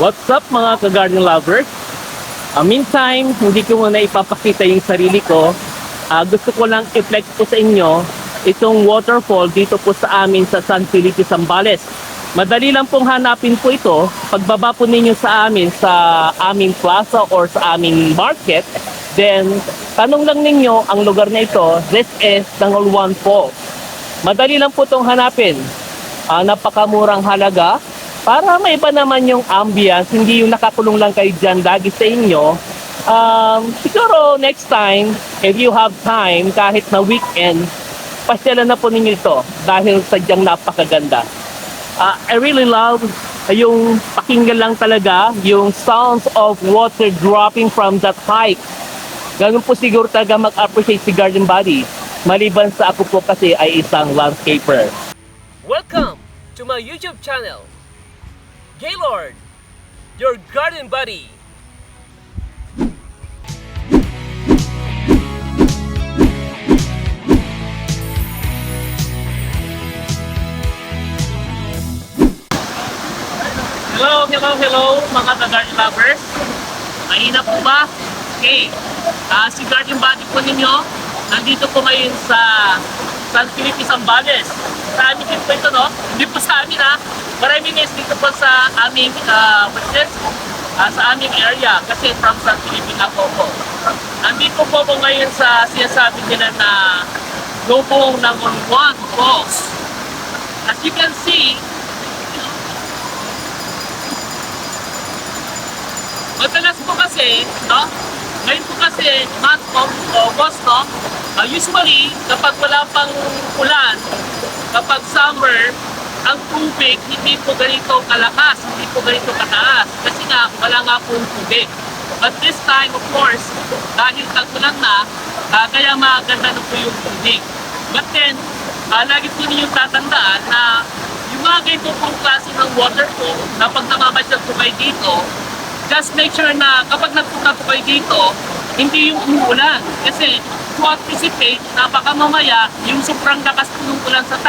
What's up mga ka-garden lovers? Uh, meantime, hindi ko muna ipapakita yung sarili ko. Ah, gusto ko lang i-flex po sa inyo itong waterfall dito po sa amin sa San Felipe, Zambales. Madali lang pong hanapin po ito. Pagbaba po ninyo sa amin sa aming plaza or sa aming market, then tanong lang ninyo ang lugar na ito. This is Dangolwan Falls. Madali lang po itong hanapin. Ah, napakamurang halaga para maiba naman yung ambience, hindi yung nakakulong lang kayo dyan lagi sa inyo. Um, siguro next time, if you have time, kahit na weekend, pasyalan na po ninyo ito dahil sadyang napakaganda. Ah, I really love yung pakinggan lang talaga yung sounds of water dropping from that height. Ganun po siguro talaga mag-appreciate si Garden Body. Maliban sa ako po kasi ay isang landscaper. Welcome to my YouTube channel, Gaylord, your garden buddy. Hello, hello, hello mga ka-garden lovers. Mahina po ba? Okay. Ah, si Garden Body po ninyo, nandito po ngayon sa San Felipe, Zambales. Sa amin din po ito, no? Hindi po sa amin, ha? Maraming guys dito po sa aming, uh, this? Ah, sa aming area. Kasi from San Felipe ako po. Nandito po po ngayon sa sinasabi nila na lubong ng Ulwan Falls. As you can see, Madalas po kasi, no? Ngayon po kasi, month of August, no? Uh, usually, kapag wala pang ulan, kapag summer, ang tubig hindi po ganito kalakas, hindi po ganito kataas. Kasi nga, wala nga po tubig. But this time, of course, dahil tag-ulan na, uh, kaya maganda na po yung tubig. But then, uh, lagi po ninyong tatandaan na yung mga ganito pong klase ng waterfall, na pag namamasyal po kayo dito, just make sure na kapag nagpunta po kayo dito, hindi yung umuulan. Kasi to anticipate na mamaya yung sobrang lakas po ng ulan sa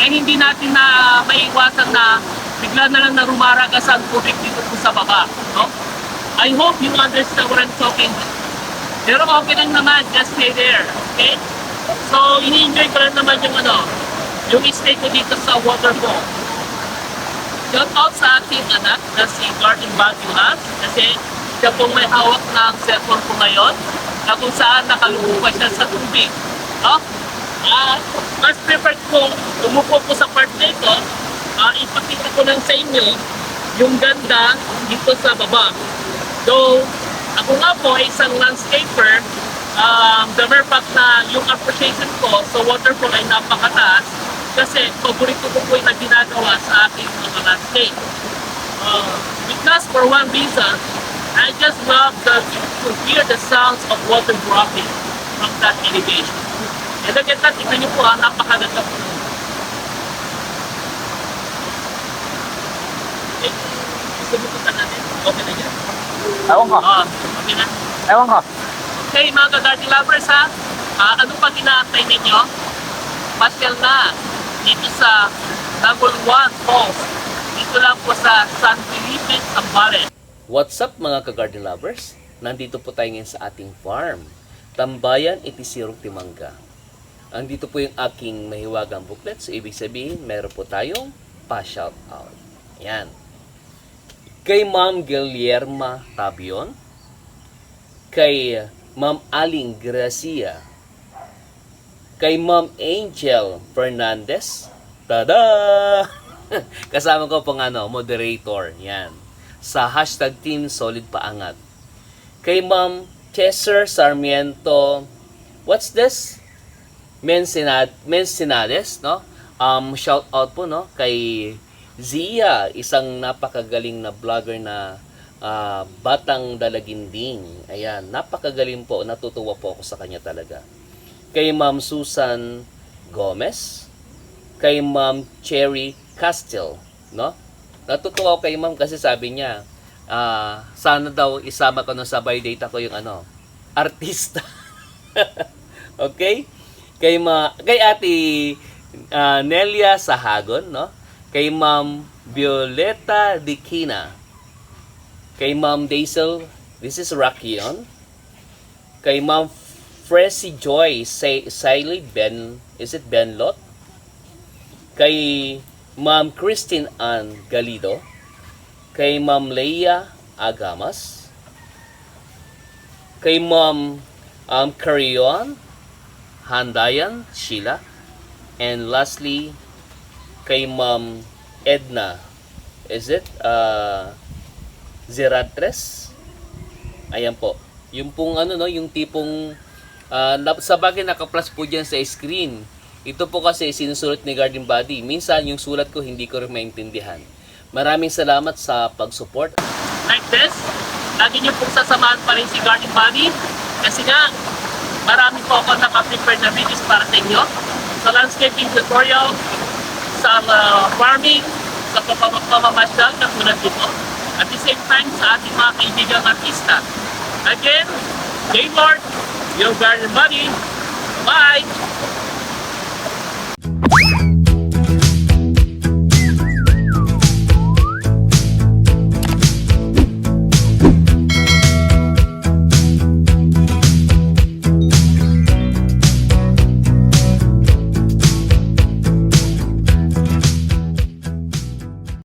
eh hindi natin na maiwasan na bigla na lang na rumaragas ang tubig dito po sa baba. No? I hope you understand what I'm talking Pero okay lang naman, just stay there. Okay? So, ini-enjoy ko lang naman yung ano, yung stay ko dito sa waterfall. Shout out sa ating anak na si Garden Baguio Has kasi siya pong may hawak ng cellphone ko ngayon na kung saan nakalukupay siya sa tubig. No? At mas preferred kong umupo po sa part na ito, ah, ipakita ko lang sa inyo yung ganda dito sa baba. Though, ako nga po ay isang landscaper, um, the mere fact na yung appreciation ko sa waterfall ay napakataas kasi paborito ko po yung na ginagawa sa aking mga landscape. Uh, because for one reason, I just love the, to hear the sounds of water dropping from that elevation. And again, that, tignan niyo po ha, napakaganda po. Eh, gusto mo punta natin? Okay na yan? Ewan ko. Ah, okay na. Ewan ko. Okay, mga ka-garden lovers ha, Ah, ano pa inaantay ninyo? Pasyal na dito sa Double One Falls. Dito lang po sa San Felipe, Zambales. What's up mga ka-garden lovers? Nandito po tayo ngayon sa ating farm. Tambayan Itisirong Timangga. Ang dito po yung aking mahiwagang booklet. So, ibig sabihin, meron po tayong pa-shout out. Yan. Kay Ma'am Guillerma Tabion. Kay Ma'am Aling Gracia. Kay Ma'am Angel Fernandez. Tada! Kasama ko pong ano, moderator. Yan. Sa hashtag Team Solid Paangat. Kay Ma'am Chester Sarmiento. What's this? Mensinad, Mensinades, no? Um, shout out po, no? Kay Zia, isang napakagaling na vlogger na ah, batang dalaginding. Ayan, napakagaling po. Natutuwa po ako sa kanya talaga. Kay Ma'am Susan Gomez. Kay Ma'am Cherry Castle, no? Natutuwa kay Ma'am kasi sabi niya, ah, sana daw isama ko no sa by data ko yung ano, artista. okay? Kay ma kay Ate ah, Nelia Sahagon, no? Kay Ma'am Violeta Dikina. Kay Ma'am Daisel, this is Rakion. Kay Ma'am Fresi Joy, say, Siley Ben, is it Benlot? Kay Ma'am Christine Ann Galido. Kay Ma'am Leia Agamas. Kay Ma'am um, Carion Handayan Sheila. And lastly, kay Ma'am Edna. Is it? Uh, Zeratres? Ayan po. Yung pong ano no, yung tipong nap- sa bagay naka-plus po dyan sa screen. Ito po kasi sinusulat ni Garden Body. Minsan yung sulat ko hindi ko rin maintindihan. Maraming salamat sa pag-support. like this. Lagi niyo pong sasamahan pa rin si Garden Body kasi nga marami po ako naka-prepare na videos para sa inyo sa landscaping tutorial, sa uh, farming, sa pamam- pamamasyal na tulad dito. At the same time sa ating mga kaibigang artista. Again, Gaylord, your Garden Buddy. Bye!